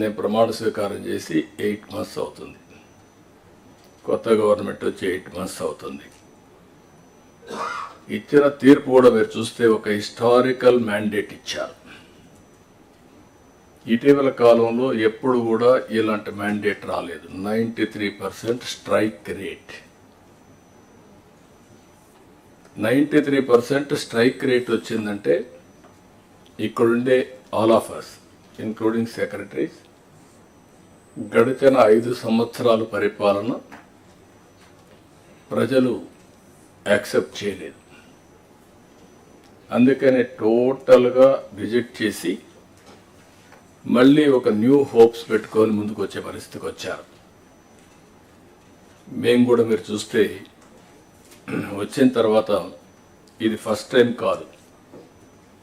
నేను ప్రమాణ స్వీకారం చేసి ఎయిట్ మంత్స్ అవుతుంది. కొత్త గవర్నమెంట్ వచ్చి ఎయిట్ మంత్స్ అవుతుంది. ఇచ్చిన తీర్పు కూడా మీరు చూస్తే ఒక హిస్టారికల్ మ్యాండేట్ ఇచ్చారు. ఇటీవల కాలంలో ఎప్పుడు కూడా ఇలాంటి మ్యాండేట్ రాలేదు. Ninety three percent strike rate. Ninety three percent strike rate వచ్చిందంటే ఇక్కడుండే all of us including secretaries గడిచిన ఐదు సంవత్సరాల పరిపాలన ప్రజలు యాక్సెప్ట్ చేయలేదు. అందుకనే టోటల్గా రిజెక్ట్ చేసి మళ్ళీ ఒక న్యూ హోప్స్ పెట్టుకొని ముందుకు వచ్చే పరిస్థితికి వచ్చారు. మేము కూడా మీరు చూస్తే వచ్చిన తర్వాత ఇది ఫస్ట్ టైం కాదు.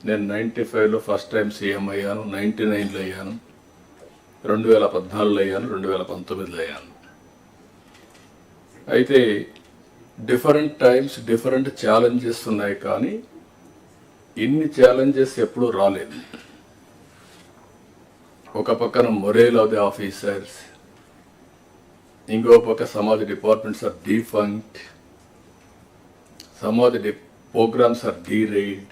నేను నైంటీ ఫైవ్లో ఫస్ట్ టైం సీఎం అయ్యాను నైంటీ నైన్లో అయ్యాను. రెండు వేల పద్నాలుగులో అయ్యాను రెండు వేల పంతొమ్మిదిలో అయ్యాను. అయితే డిఫరెంట్ టైమ్స్ డిఫరెంట్ ఛాలెంజెస్ ఉన్నాయి కానీ ఇన్ని ఛాలెంజెస్ ఎప్పుడూ రాలేదు. ఒక పక్కన మొరేల్ ఆఫ్ ది ఆఫీసర్స్ ఇంకో పక్క some of departments are defunct సమాజ the programmes are derailed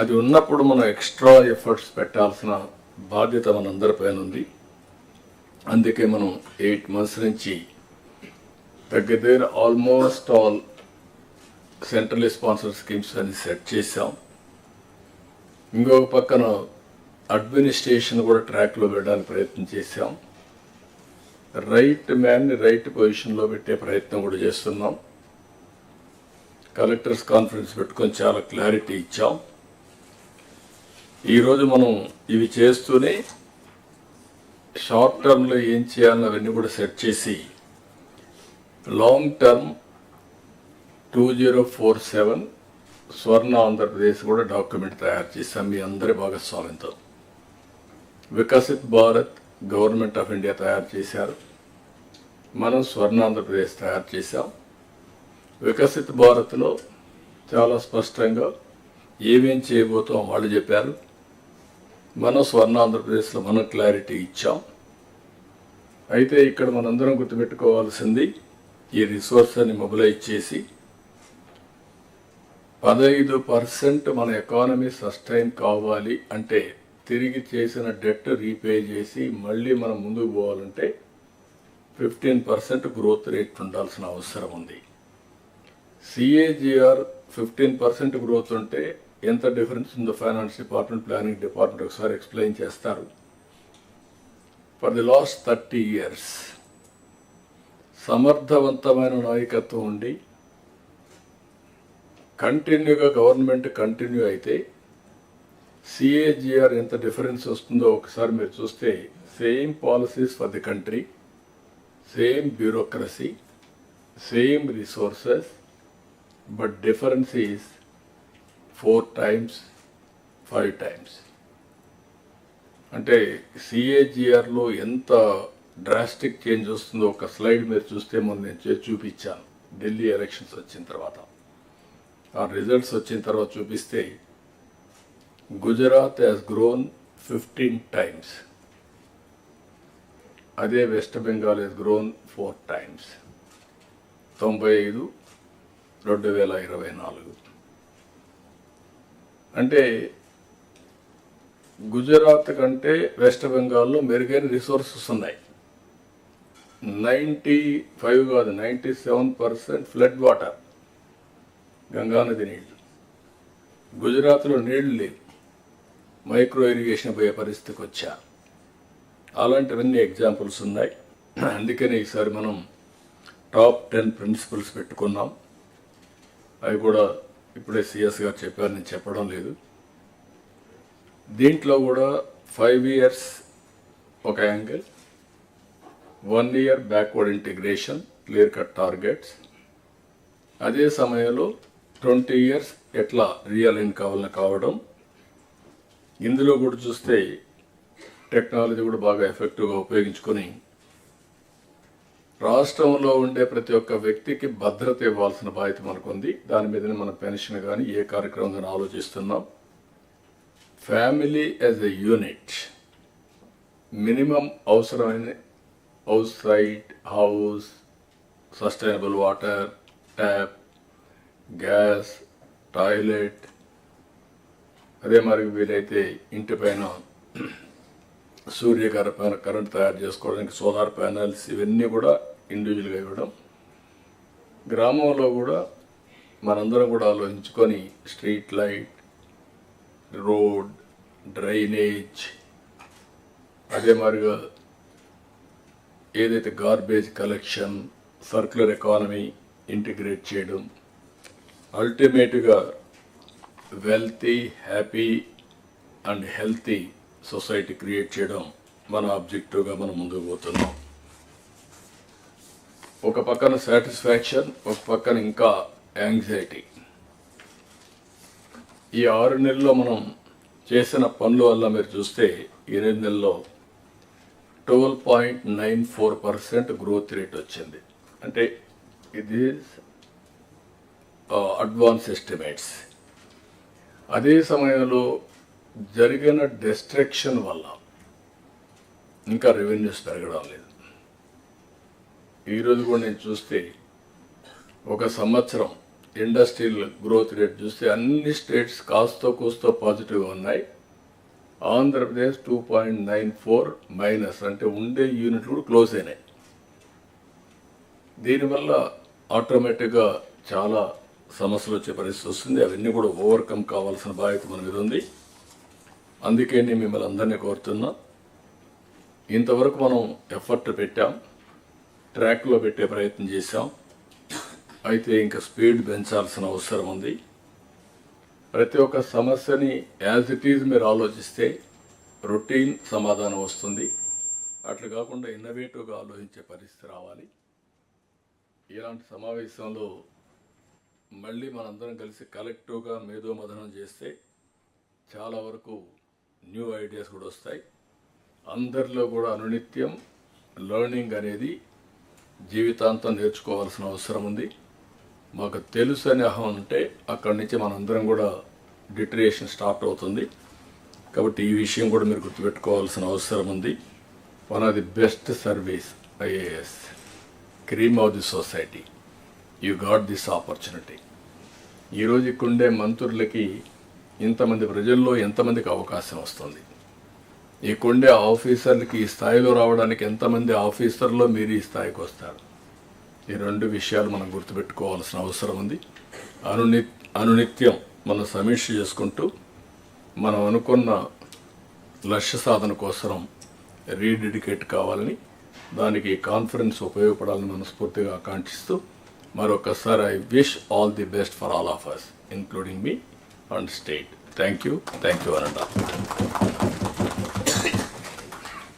అది ఉన్నప్పుడు మనం ఎక్స్ట్రా ఎఫర్ట్స్ పెట్టాల్సిన బాధ్యత మనందరిపైన ఉంది. అందుకే మనం ఎయిట్ మంత్స్ నుంచి దగ్గర దగ్గర almost all central sponsored schemes అని సెట్ చేసాం ఇంకొక పక్కన అడ్మినిస్ట్రేషన్ కూడా ట్రాక్లో పెట్టడానికి ప్రయత్నం చేశాం. రైట్ మ్యాన్ని రైట్ పొజిషన్లో పెట్టే ప్రయత్నం కూడా చేస్తున్నాం. కలెక్టర్స్ కాన్ఫరెన్స్ పెట్టుకొని చాలా క్లారిటీ ఇచ్చాం. ఈరోజు మనం ఇవి చేస్తూనే షార్ట్ టర్మ్లో ఏం చేయాలని అవన్నీ కూడా సెట్ చేసి long term two zero four seven Swarna Andhra Pradesh కూడా డాక్యుమెంట్ తయారు చేశాం మీ అందరి భాగస్వామ్యంతో. Viksit Bharat government of India తయారు చేశారు. మనం స్వర్ణ ఆంధ్రప్రదేశ్ తయారు చేశాం. వికసిత్ భారత్లో చాలా స్పష్టంగా ఏమేం చేయబోతాం వాళ్ళు చెప్పారు. మనం స్వర్ణ ఆంధ్రప్రదేశ్లో మనం క్లారిటీ ఇచ్చాం. అయితే ఇక్కడ మనందరం గుర్తుపెట్టుకోవాల్సింది ఈ రిసోర్స్ అని మొబిలైజ్ చేసి పదహైదు పర్సెంట్ మన ఎకానమీ సస్టైన్ కావాలి అంటే తిరిగి చేసిన డెట్ రీపే చేసి మళ్ళీ మనం ముందుకు పోవాలంటే ఫిఫ్టీన్ పర్సెంట్ గ్రోత్ రేట్ ఉండాల్సిన అవసరం ఉంది. సిఏజిఆర్ ఫిఫ్టీన్ పర్సెంట్ గ్రోత్ ఉంటే ఎంత డిఫరెన్స్ ఉందో ఫైనాన్స్ డిపార్ట్మెంట్ ప్లానింగ్ డిపార్ట్మెంట్ ఒకసారి ఎక్స్ప్లెయిన్ చేస్తారు. For the last thirty years సమర్థవంతమైన నాయకత్వం ఉండి కంటిన్యూగా గవర్నమెంట్ కంటిన్యూ అయితే సిఏజిఆర్ ఎంత డిఫరెన్స్ వస్తుందో ఒకసారి మీరు చూస్తే same policies for the country same bureaucracy same resources but difference is four times five times అంటే సిఏజిఆర్లో ఎంత డ్రాస్టిక్ చేంజ్ వస్తుందో ఒక స్లైడ్ మీరు చూస్తే మొన్న నేను చేసి చూపించాను. ఢిల్లీ ఎలక్షన్స్ వచ్చిన తర్వాత. ఆ రిజల్ట్స్ వచ్చిన తర్వాత చూపిస్తే Gujarat has grown fifteen times అదే West Bengal has grown four times తొంభై ఐదు రెండు వేల ఇరవై నాలుగు. అంటే గుజరాత్ కంటే వెస్ట్ బెంగాల్లో మెరుగైన రిసోర్సెస్ ఉన్నాయి. నైంటీ ఫైవ్ కాదు ninety seven percent flood water గంగానది నీళ్ళు గుజరాత్లో నీళ్ళు లేవు. మైక్రో ఇరిగేషన్ పోయే పరిస్థితికి వచ్చా. అలాంటివన్నీ ఎగ్జాంపుల్స్ ఉన్నాయి. అందుకనే ఈసారి మనం టాప్ టెన్ ప్రిన్సిపల్స్ పెట్టుకున్నాం. అవి కూడా ఇప్పుడే సిఎస్ గారు చెప్పారు నేను చెప్పడం లేదు. దీంట్లో కూడా ఫైవ్ ఇయర్స్ ఒక angle one year backward integration clear cut targets అదే సమయంలో ట్వంటీ ఇయర్స్ ఎట్లా రియలైన్ కావాలని కావడం. ఇందులో కూడా చూస్తే టెక్నాలజీ కూడా బాగా ఎఫెక్టివ్గా ఉపయోగించుకొని రాష్ట్రంలో ఉండే ప్రతి ఒక్క వ్యక్తికి భద్రత ఇవ్వాల్సిన బాధ్యత మనకుంది. దాని మీదనే మన పెన్షన్ కానీ ఏ కార్యక్రమం కానీ ఆలోచిస్తున్నాం. Family as a unit minimum అవసరమైన house site house sustainable water tap gas toilet అదే మరి వీలైతే ఇంటి పైన సూర్యకర పైన కరెంట్ తయారు చేసుకోవడానికి సోలార్ ప్యానల్స్ ఇవన్నీ కూడా ఇండివిజువల్గా ఇవ్వడం. గ్రామంలో కూడా మనందరం కూడా ఆలోచించుకొని స్ట్రీట్ లైట్ రోడ్ డ్రైనేజ్ అదే మాదిరిగా ఏదైతే garbage collection circular economy integrate చేయడం అల్టిమేట్గా wealthy happy and healthy society create చేయడం మన ఆబ్జెక్టివ్గా మనం ముందుకు పోతున్నాం. ఒక పక్కన సాటిస్ఫాక్షన్ ఒక పక్కన ఇంకా యాంగ్జైటీ ఈ ఆరు నెలల్లో మనం చేసిన పనుల వల్ల మీరు చూస్తే ఎనిమిది నెలల్లో twelve point nine four percent growth rate వచ్చింది. అంటే ఇది అడ్వాన్స్ ఎస్టిమేట్స్ అదే సమయంలో జరిగిన డిస్ట్రక్షన్ వల్ల ఇంకా రెవెన్యూస్ పెరగడం లేదు. ఈరోజు కూడా నేను చూస్తే ఒక సంవత్సరం ఇండస్ట్రియల్ గ్రోత్ రేట్ చూస్తే అన్ని స్టేట్స్ కాస్తో కూస్తో పాజిటివ్గా ఉన్నాయి. Andhra Pradesh two point nine four minus అంటే ఉండే యూనిట్లు కూడా క్లోజ్ అయినాయి. దీనివల్ల ఆటోమేటిక్గా చాలా సమస్యలు వచ్చే పరిస్థితి వస్తుంది. అవన్నీ కూడా ఓవర్కమ్ కావాల్సిన బాధ్యత మన మీద ఉంది. అందుకే నేను మిమ్మల్ని అందరినీ కోరుతున్నా. ఇంతవరకు మనం ఎఫర్ట్ పెట్టాం. ట్రాక్లో పెట్టే ప్రయత్నం చేశాం. అయితే ఇంకా స్పీడ్ పెంచాల్సిన అవసరం ఉంది. ప్రతి ఒక్క సమస్యని యాజ్ ఇట్ ఈజ్ మీరు ఆలోచిస్తే రొటీన్ సమాధానం వస్తుంది. అట్లా కాకుండా ఇన్నోవేటివ్గా ఆలోచించే పరిస్థితి రావాలి. ఇలాంటి సమావేశంలో మళ్ళీ మనందరం కలిసి కలెక్టివ్గా మేధో మదనం చేస్తే చాలా వరకు న్యూ ఐడియాస్ కూడా వస్తాయి. అందరిలో కూడా అనునిత్యం లెర్నింగ్ అనేది జీవితాంతం నేర్చుకోవాల్సిన అవసరం ఉంది. మాకు తెలుసు అనే అహం ఉంటే అక్కడి నుంచి మనందరం కూడా డిటరేషన్ స్టార్ట్ అవుతుంది. కాబట్టి ఈ విషయం కూడా మీరు గుర్తుపెట్టుకోవాల్సిన అవసరం ఉంది. One of the best service IAS cream of the society you got this opportunity ఈరోజు ఇక్కడుండే మంత్రులకి ఇంతమంది ప్రజల్లో ఎంతమందికి అవకాశం వస్తుంది? ఇక్కడుండే ఆఫీసర్లకి ఈ స్థాయిలో రావడానికి ఎంతమంది ఆఫీసర్లో మీరు ఈ స్థాయికి వస్తారు? ఈ రెండు విషయాలు మనం గుర్తుపెట్టుకోవాల్సిన అవసరం ఉంది. అనుని అనునిత్యం మనం సమీక్ష చేసుకుంటూ మనం అనుకున్న లక్ష్య సాధన కోసం రీడెడికేట్ కావాలని దానికి కాన్ఫరెన్స్ ఉపయోగపడాలని మనస్ఫూర్తిగా ఆకాంక్షిస్తూ మరొకసారి I wish all the best for all of us including me and state thank you thank you అనండా